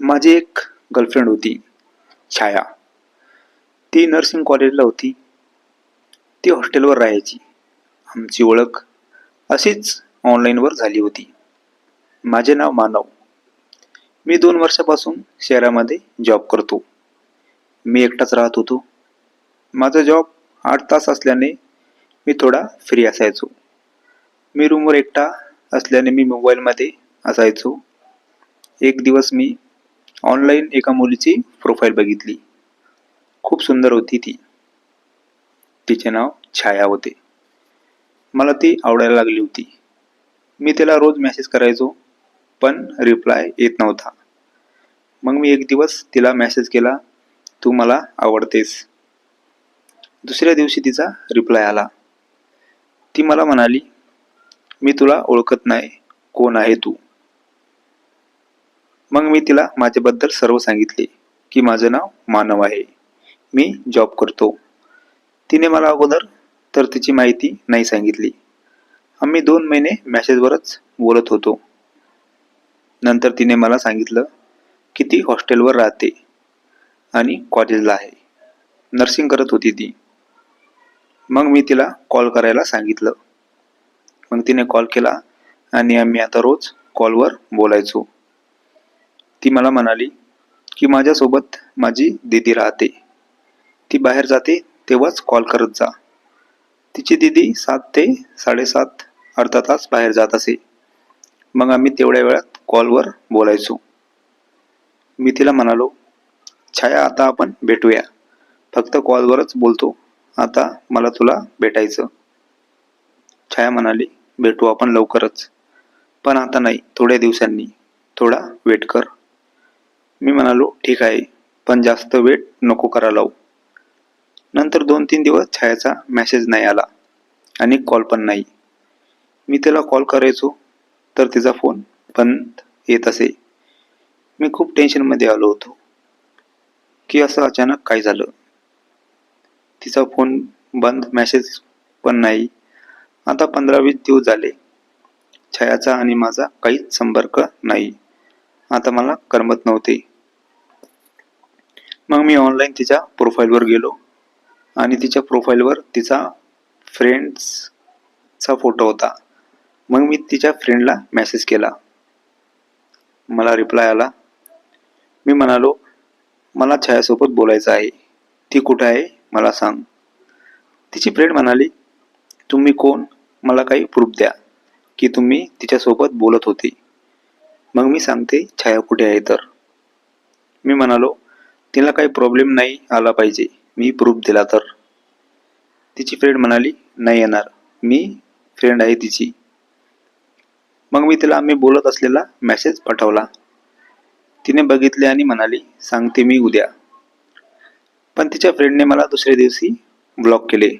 माझी एक गर्लफ्रेंड होती छाया. ती नर्सिंग कॉलेजला होती. ती हॉस्टेलवर राहायची. आमची ओळख अशीच ऑनलाईनवर झाली होती. माझे नाव मानव. मी दोन वर्षापासून शहरामध्ये जॉब करतो. मी एकटाच राहत होतो. माझा जॉब आठ तास असल्याने मी थोडा फ्री असायचो. मी रूमवर एकटा असल्याने मी मोबाईलमध्ये असायचो. एक दिवस मी ऑनलाईन एका मुलीची प्रोफाईल बघितली. खूप सुंदर होती ती. तिचे नाव छाया होते. मला ती आवडायला लागली होती. मी तिला रोज मेसेज करायचो पण रिप्लाय येत नव्हता. मग मी एक दिवस तिला मेसेज केला तू मला आवडतेस. दुसऱ्या दिवशी तिचा रिप्लाय आला. ती मला म्हणाली मी तुला ओळखत नाही. कोण आहे तू? मग मी तिला माझ्याबद्दल सर्व सांगितले की माझं नाव मानव आहे. मी जॉब करतो. तिने मला अगोदर तर तिची माहिती नाही सांगितली. आम्ही दोन महिने मॅसेजवरच बोलत होतो. नंतर तिने मला सांगितलं की ती हॉस्टेलवर राहते आणि कॉलेजला आहे. नर्सिंग करत होती ती. मग मी तिला कॉल करायला सांगितलं. मग तिने कॉल केला आणि आम्ही आता रोज कॉलवर बोलायचो. ती मला म्हणाली की माझ्यासोबत माझी दीदी राहते. ती बाहेर जाते तेव्हाच कॉल करत जा. तिची दीदी सात ते साडेसात अर्धा तास बाहेर जात असे. मग आम्ही तेवढ्या वेळात कॉलवर बोलायचो. मी तिला म्हणालो छाया आता आपण भेटूया. फक्त कॉलवरच बोलतो. आता मला तुला भेटायचं. छाया म्हणाली भेटू आपण लवकरच. पण आता नाही थोड्या दिवसांनी. थोडा वेट कर. मी म्हणालो ठीक आहे पण जास्त वेट नको करा लावू. नंतर दोन तीन दिवस छायाचा मेसेज नाही आला आणि कॉल पण नाही. मी तिला कॉल करायचो तर तिचा फोन बंद येत असे. मी खूप टेन्शनमध्ये आलो होतो की असं अचानक काय झालं? तिचा फोन बंद मॅसेज पण नाही. आता पंधरा वीस दिवस झाले. छायाचा आणि माझा काहीच संपर्क नाही. आता मला करमत नव्हते. मग मी ऑनलाईन तिच्या प्रोफाईलवर गेलो आणि तिच्या प्रोफाईलवर तिचा फ्रेंड्सचा फोटो होता. मग मी तिच्या फ्रेंडला मेसेज केला. मला रिप्लाय आला. मी म्हणालो मला छायासोबत बोलायचं आहे. ती कुठं आहे? मला सांग. तिची फ्रेंड म्हणाली तुम्ही कोण? मला काही प्रूफ द्या की तुम्ही तिच्यासोबत बोलत होती. मग मी सांगते छाया कुठे आहे तर? मी म्हणालो तिला काही प्रॉब्लेम नाही आला पाहिजे. मी प्रूफ दिला तर. तिची फ्रेंड म्हणाली नाही येणार. मी फ्रेंड आहे तिची. मग मी तिला आम्ही बोलत असलेला मेसेज पाठवला. तिने बघितले आणि म्हणाली सांगते मी उद्या. पण तिच्या फ्रेंडने मला दुसऱ्या दिवशी ब्लॉक केले.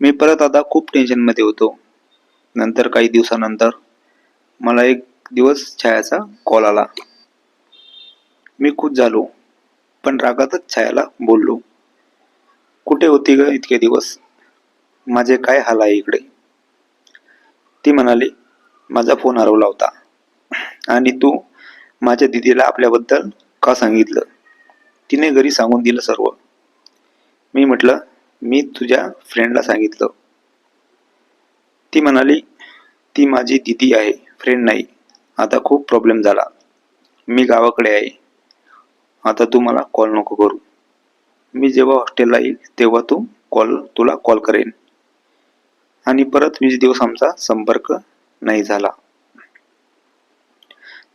मी परत आता खूप टेन्शनमध्ये होतो. नंतर काही दिवसानंतर मला एक दिवस छायाचा कॉल आला. मी खुश झालो. पण रागातच छायाला बोललो. कुठे होती ग इतके दिवस? माझे काय हाल आहे इकडे? ती म्हणाली माझा फोन हरवला होता. आणि तू माझ्या दिदीला आपल्याबद्दल का सांगितलं? तिने घरी सांगून दिलं सर्व. मी म्हटलं मी तुझ्या फ्रेंडला सांगितलं. ती म्हणाली ती माझी दिदी आहे फ्रेंड नाही. आता खूप प्रॉब्लेम झाला. मी गावाकडे आहे. आता तू मला कॉल नको करू. मी जेव्हा हॉस्टेलला येईल तेव्हा तू कॉल तुला कॉल करेन. आणि परत वीस दिवस आमचा संपर्क नाही झाला.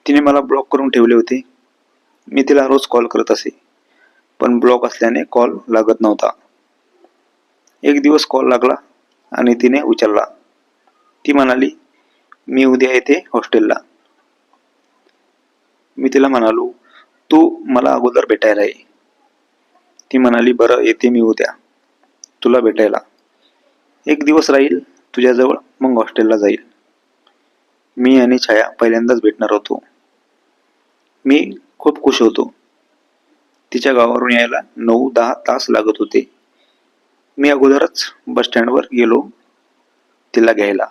तिने मला ब्लॉक करून ठेवले होते. मी तिला रोज कॉल करत असे. पण ब्लॉक असल्याने कॉल लागत नव्हता. एक दिवस कॉल लागला आणि तिने उचलला. ती म्हणाली मी उद्या येते हॉस्टेलला मी तिला म्हणालो तू मला अगोदर भेटायला ये. ती म्हणाली बरं येते मी उद्या. तुला भेटायला. एक दिवस राहील तुझ्याजवळ मग हॉस्टेलला जाईल. मी आणि छाया पहिल्यांदाच भेटणार होतो. मी खूप खुश होतो. तिच्या गावावरून यायला नऊ दहा तास लागत होते. मी अगोदरच बस स्टँडवर गेलो तिला घ्यायला.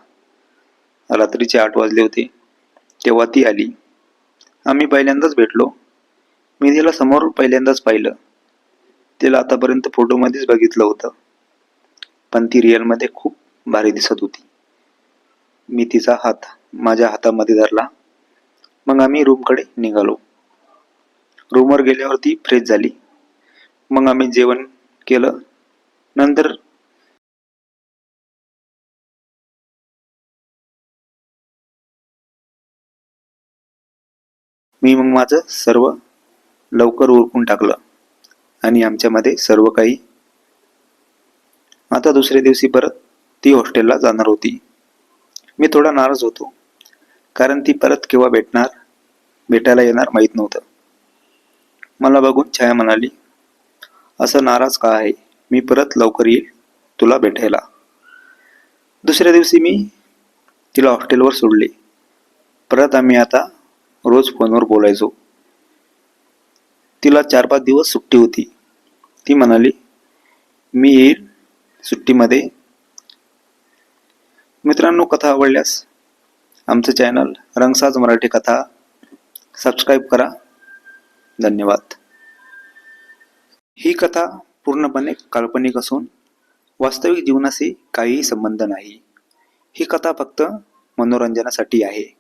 रात्रीचे आठ वाजले होते. तेव्हा ती आली. आम्ही पहिल्यांदाच भेटलो. मी तिला समोर पहिल्यांदाच पाहिलं. तिला आतापर्यंत फोटोमध्येच बघितलं होतं. पण ती रिअलमध्ये खूप भारी दिसत होती. मी तिचा हात माझ्या हातामध्ये धरला. मग आम्ही रूमकडे निघालो. रूमवर गेल्यावर ती फ्रेश झाली. मग आम्ही जेवण केलं. नंतर मी मग माझं सर्व लवकर उरकून टाकलं. आणि आमच्यामध्ये सर्व काही आता दुसऱ्या दिवशी परत ती हॉस्टेलला जाणार होती. मी थोडा नाराज होतो कारण ती परत केव्हा भेटणार भेटायला येणार माहीत नव्हतं. मला बघून छाया म्हणाली असं नाराज का आहे? मी परत लवकर येईल तुला भेटायला. दुसऱ्या दिवशी मी तिला हॉस्टेलवर सोडले. परत आम्ही आता रोज फोनवर बोलायचो. तिला चार पाच दिवस सुट्टी होती. ती म्हणाली मी येईल सुट्टीमध्ये. मित्रांनो कथा आवडल्यास आमचं चॅनल रंगसाज मराठी कथा सबस्क्राईब करा. धन्यवाद. ही कथा पूर्णपणे काल्पनिक असून वास्तविक जीवनाशी काहीही संबंध नाही. ही कथा फक्त मनोरंजनासाठी आहे.